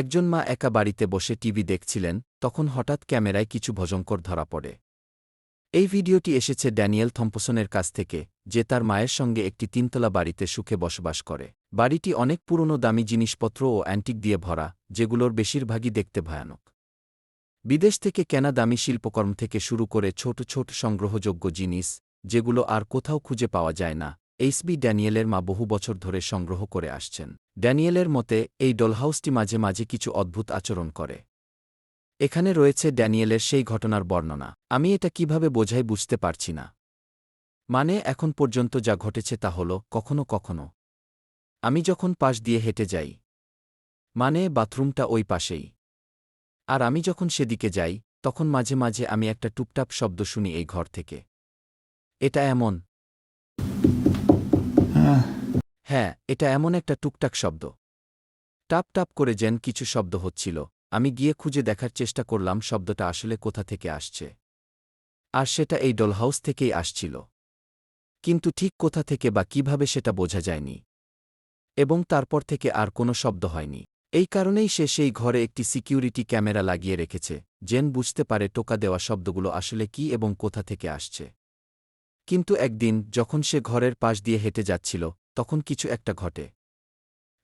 একজন মা একা বাড়িতে বসে টিভি দেখছিলেন, তখন হঠাৎ ক্যামেরায় কিছু ভজঙ্কর ধরা পড়ে। এই ভিডিওটি এসেছে ড্যানিয়েল থম্পসনের কাছ থেকে, যে তার মায়ের সঙ্গে একটি তিনতলা বাড়িতে সুখে বসবাস করে। বাড়িটি অনেক পুরনো দামি জিনিসপত্র ও অ্যান্টিক দিয়ে ভরা, যেগুলোর বেশিরভাগই দেখতে ভয়ানক। বিদেশ থেকে কেনা দামি শিল্পকর্ম থেকে শুরু করে ছোট ছোট সংগ্রহযোগ্য জিনিস, যেগুলো আর কোথাও খুঁজে পাওয়া যায় না এইচবি ড্যানিয়েলের মা বহু বছর ধরে সংগ্রহ করে আসছেন। ড্যানিয়েলের মতে, এই ডলহাউসটি মাঝে মাঝে কিছু অদ্ভুত আচরণ করে। এখানে রয়েছে ড্যানিয়েলের সেই ঘটনার বর্ণনা। আমি এটা কীভাবে বোঝাই বুঝতে পারছি না। মানে এখন পর্যন্ত যা ঘটেছে তা হল, কখনো কখনো। আমি যখন পাশ দিয়ে হেঁটে যাই মানে বাথরুমটা ওই পাশেই। আর আমি যখন সেদিকে যাই, তখন মাঝে মাঝে আমি একটা টুপটাপ শব্দ শুনি এই ঘর থেকে। এটা এমন হ্যাঁ এটা এমন একটা টুকটাক শব্দ। টাপ টাপ করে যেন কিছু শব্দ হচ্ছিল। আমি গিয়ে খুঁজে দেখার চেষ্টা করলাম শব্দটা আসলে কোথা থেকে আসছে। আর সেটা এই ডলহাউস থেকেই আসছিল। কিন্তু ঠিক কোথা থেকে বা কীভাবে সেটা বোঝা যায়নি। এবং তারপর থেকে আর কোনো শব্দ হয়নি। এই কারণেই সে সেই ঘরে একটি সিকিউরিটি ক্যামেরা লাগিয়ে রেখেছে জেন বুঝতে পারে টোকা দেওয়া শব্দগুলো আসলে কি এবং কোথা থেকে আসছে। কিন্তু একদিন যখন সে ঘরের পাশ দিয়ে হেঁটে যাচ্ছিল তখন কিছু একটা ঘটে।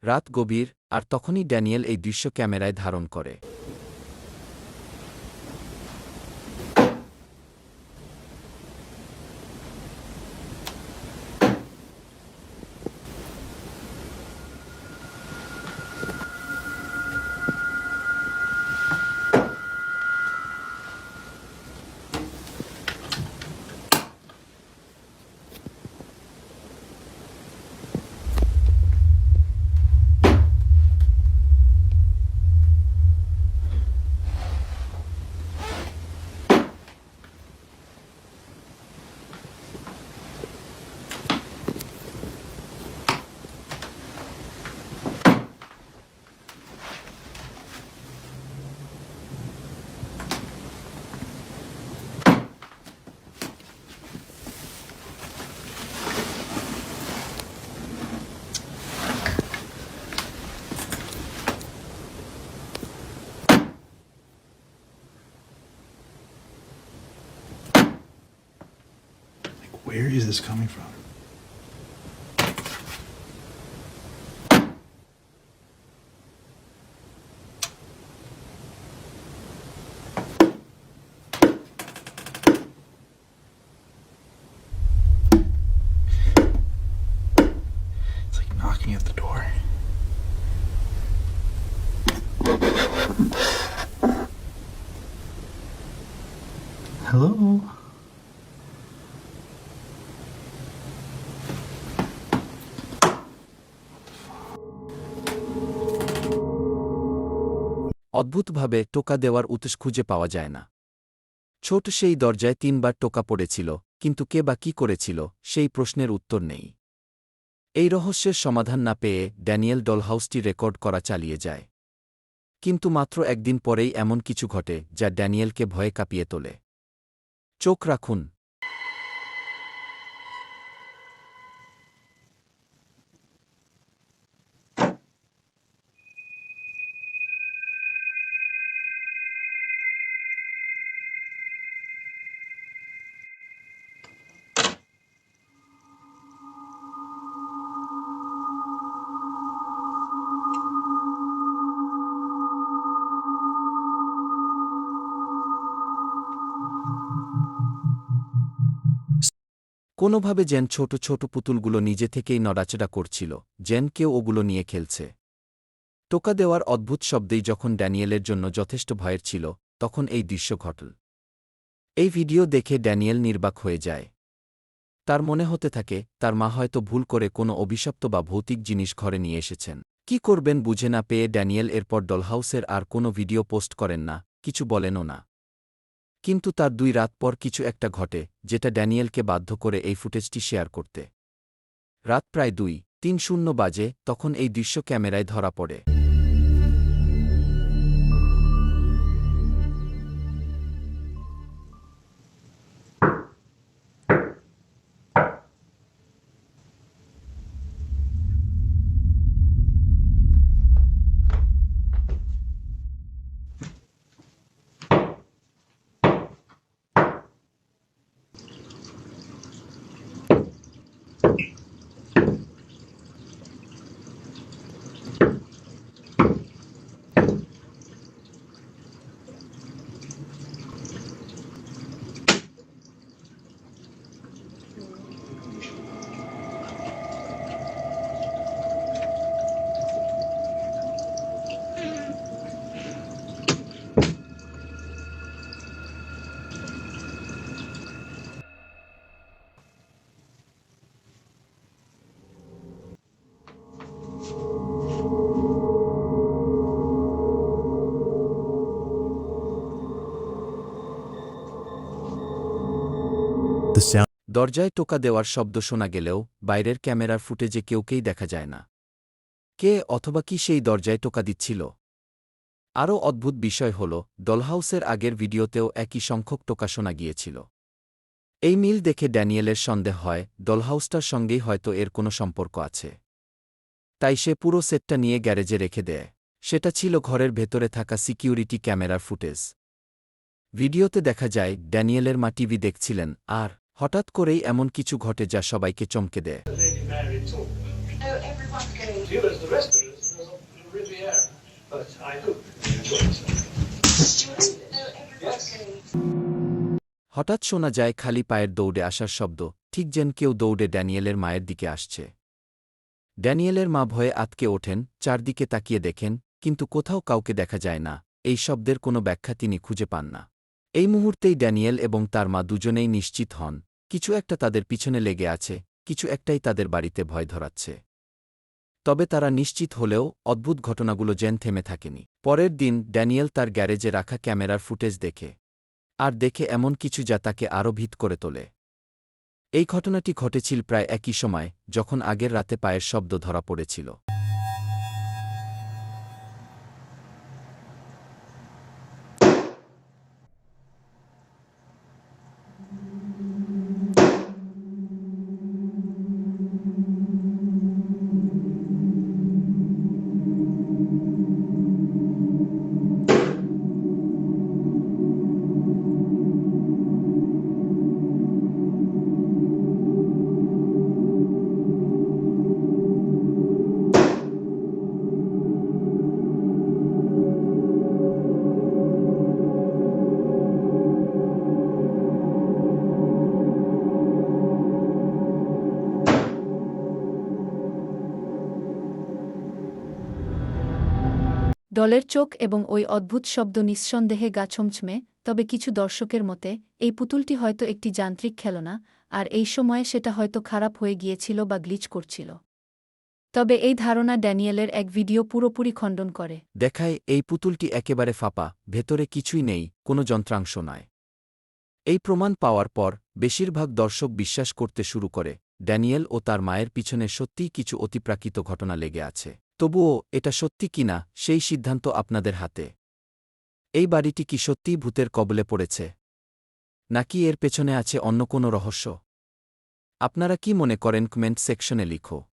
রাত গভীর আর তখনই ড্যানিয়েল এই দৃশ্য ক্যামেরায় ধারণ করে। Where is this coming from? It's like knocking at the door. Hello? অদ্ভুতভাবে টোকা দেওয়ার উৎস খুঁজে পাওয়া যায় না। ছোট সেই দরজায় তিনবার টোকা পড়েছিল, কিন্তু কে বা কি করেছিল, সেই প্রশ্নের উত্তর নেই। এই রহস্যের সমাধান না পেয়ে ড্যানিয়েল ডলহাউসটি রেকর্ড করা চালিয়ে যায়। কিন্তু মাত্র একদিন পরেই এমন কিছু ঘটে যা ড্যানিয়েলকে ভয়ে কাঁপিয়ে তোলে। চোখ রাখুন কোনোভাবে যেন ছোট ছোট পুতুলগুলো নিজে থেকেই নড়াচড়া করছিল, যেন কেউ ওগুলো নিয়ে খেলছে। টোকা দেওয়ার অদ্ভুত শব্দেই যখন ড্যানিয়েলের জন্য যথেষ্ট ভয়ের ছিল, তখন এই দৃশ্য ঘটল। এই ভিডিও দেখে ড্যানিয়েল নির্বাক হয়ে যায়। তার মনে হতে থাকে, তার মা হয়তো ভুল করে কোনো অভিশপ্ত বা ভৌতিক জিনিস ঘরে নিয়ে এসেছেন। কি করবেন বুঝে না পেয়ে ড্যানিয়েল এরপর ডলহাউসের আর কোনো ভিডিও পোস্ট করেন না, কিছু বলেনও না। কিন্তু তার দুই রাত পর কিছু একটা ঘটে, যেটা ড্যানিয়েলকে বাধ্য করে এই ফুটেজটি শেয়ার করতে। রাত প্রায় দুই, তিন শূন্য বাজে, তখন এই দৃশ্য ক্যামেরায় ধরা পড়ে। দরজায় টোকা দেওয়ার শব্দ শোনা গেলেও বাইরের ক্যামেরার ফুটেজে কেউকেই দেখা যায় না। কে অথবা কি সেই দরজায় টোকা দিচ্ছিল? আরও অদ্ভুত বিষয় হল, ডলহাউসের আগের ভিডিওতেও একই সংখ্যক টোকা শোনা গিয়েছিল। এই মিল দেখে ড্যানিয়েলের সন্দেহ হয়, ডলহাউসটার সঙ্গেই হয়তো এর কোনো সম্পর্ক আছে। তাই সে পুরো সেটটা নিয়ে গ্যারেজে রেখে দেয়। সেটা ছিল ঘরের ভেতরে থাকা সিকিউরিটি ক্যামেরার ফুটেজ। ভিডিওতে দেখা যায়, ড্যানিয়েলের মা টিভি দেখছিলেন, আর হঠাৎ করেই এমন কিছু ঘটে যা সবাইকে চমকে দেয়। Everyone's going. হঠাৎ শোনা যায় খালি পায়ের দৌড়ে আসার শব্দ ঠিক যেন কেউ দৌড়ে ড্যানিয়েলের মায়ের দিকে আসছে। ড্যানিয়েলের মা ভয়ে আতকে ওঠেন চারদিকে তাকিয়ে দেখেন কিন্তু কোথাও কাউকে দেখা যায় না এই শব্দের কোনো ব্যাখ্যা তিনি খুঁজে পান না। এই মুহূর্তেই ড্যানিয়েল এবং তার মা দুজনেই নিশ্চিত হন, কিছু একটা তাদের পিছনে লেগে আছে, কিছু একটাই তাদের বাড়িতে ভয় ধরাচ্ছে। তবে তারা নিশ্চিত হলেও অদ্ভুত ঘটনাগুলো জেন থেমে থাকেনি। পরের দিন ড্যানিয়েল তার গ্যারেজে রাখা ক্যামেরার ফুটেজ দেখে, আর দেখে এমন কিছু যা তাকে আরও ভিত করে তোলে। এই ঘটনাটি ঘটেছিল প্রায় একই সময়, যখন আগের রাতে পায়ের শব্দ ধরা পড়েছিল। ডলের চোখ এবং ওই অদ্ভুত শব্দ নিঃসন্দেহে গা ছমছমে, তবে কিছু দর্শকের মতে, এই পুতুলটি হয়তো একটি যান্ত্রিক খেলনা, আর এই সময়ে সেটা হয়তো খারাপ হয়ে গিয়েছিল বা গ্লিচ করছিল। তবে এই ধারণা ড্যানিয়েলের এক ভিডিও পুরোপুরি খণ্ডন করে। দেখায়, এই পুতুলটি একেবারে ফাঁপা, ভেতরে কিছুই নেই, কোনো যন্ত্রাংশ নয়। এই প্রমাণ পাওয়ার পর, বেশিরভাগ দর্শক বিশ্বাস করতে শুরু করে, ড্যানিয়েল ও তার মায়ের পিছনে সত্যিই কিছু অতিপ্রাকৃত ঘটনা লেগে আছে। তবুও, এটা সত্যি কিনা সেই সিদ্ধান্ত আপনাদের হাতে। এই বাড়িটি কি সত্যিই ভূতের কবলে পড়েছে? নাকি এর পেছনে আছে অন্য কোনো রহস্য? আপনারা কি মনে করেন কমেন্ট সেকশনে লিখো।